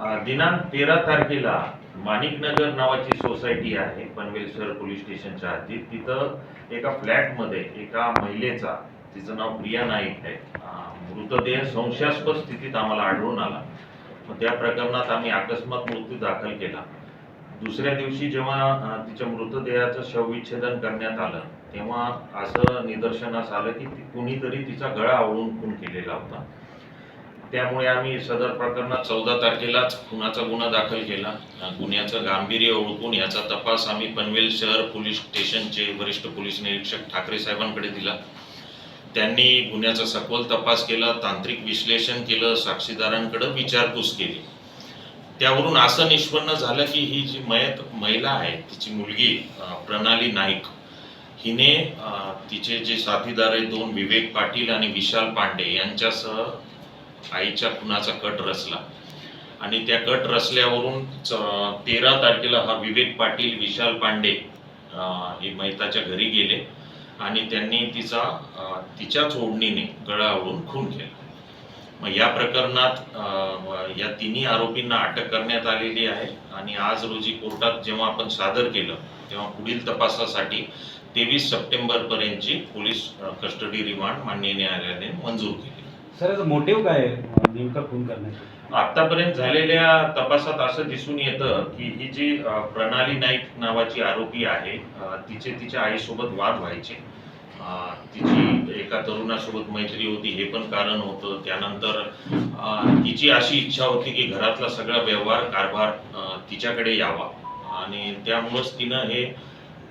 दिनांक तेरा तारखेला माणिकनगर नावाची सोसायटी आहे पनवेल शहर पोलीस स्टेशनच्या हद्दीत तिथं एका फ्लॅटमध्ये एका महिलेचा तिचं नाव प्रिया नाईक आहे. मृतदेह संशयास्पद स्थितीत आम्हाला आढळून आला. मग त्या प्रकरणात आम्ही अकस्मात मृत्यू दाखल केला. दुसऱ्या दिवशी जेव्हा तिच्या मृतदेहाचं शवविच्छेदन करण्यात आलं तेव्हा असं निदर्शनास आलं की कुणीतरी तिचा गळा आवळून खून केलेला होता. त्यामुळे आम्ही सदर प्रकरणात चौदा तारखेलाच खुनाचा गुन्हा दाखल केला. गुन्ह्याचं गांभीर्य ओळखून याचा तपास आम्ही पनवेल शहर पोलीस स्टेशनचे वरिष्ठ पोलीस निरीक्षक ठाकरे साहेबांकडे दिला. त्यांनी गुन्ह्याचा सखोल तपास केला तांत्रिक विश्लेषण केलं साक्षीदारांकडे विचारपूस केली. त्यावरून असं निष्पन्न झालं की ही जी मयत महिला आहे तिची मुलगी प्रणाली नाईक हिने तिचे जे साथीदार आहेत दोन विवेक पाटील आणि विशाल पांडे यांच्यासह आईच्या खुनाचा कट रचला. आणि त्या कट रचल्यावरून तेरा तारखेला हा विवेक पाटील विशाल पांडे हे मैताच्या घरी गेले. आणि त्यांनी तिचा तिच्या तिच्याच ओढणीने गळावरून खून केला. मग या प्रकरणात या तिन्ही आरोपींना अटक करण्यात आलेली आहे. आणि आज रोजी कोर्टात जेव्हा आपण सादर केलं तेव्हा पुढील तपासासाठी तेवीस सप्टेंबर पर्यंतची पोलीस कस्टडी रिमांड माननीय न्यायालयाने मंजूर केली. सर याचं मोटिव्ह काय आहे? नेमका खून करण्याचं? आतापर्यंत झालेल्या तपासात असं दिसून येतं की ही जी अ, प्रणाली नाईक नावाची आरोपी आहे अ, तिचे तिच्या आईसोबत वाद व्हायचे. अ, तिची एका तरुणासोबत मैत्री होती हे पण कारण होतं. त्यानंतर अ, तिची अशी इच्छा होती की घरातला सगळा व्यवहार कारभार अ, तिच्याकडे यावा. आणि त्यामुळंच तिनं हे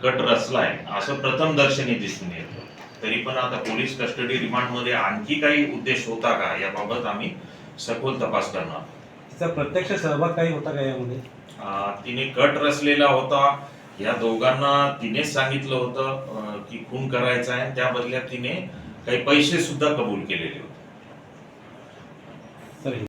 कट रचलाय असं प्रथम दर्शनी दिसून येतं. तरी पण आता पोलीस कस्टडी रिमांडमध्ये आणखी काही उद्देश होता का? याबाबत आम्ही सखोल तपास करणार. तिचा प्रत्यक्ष सहभाग काही होता का यामध्ये? अं, तिने कट रचलेला होता. या दोघांना तिनेच सांगितलं होतं अं, की खून करायचा आहे. त्या बदल्यात तिने काही पैसे सुद्धा कबूल केलेले होते. सर.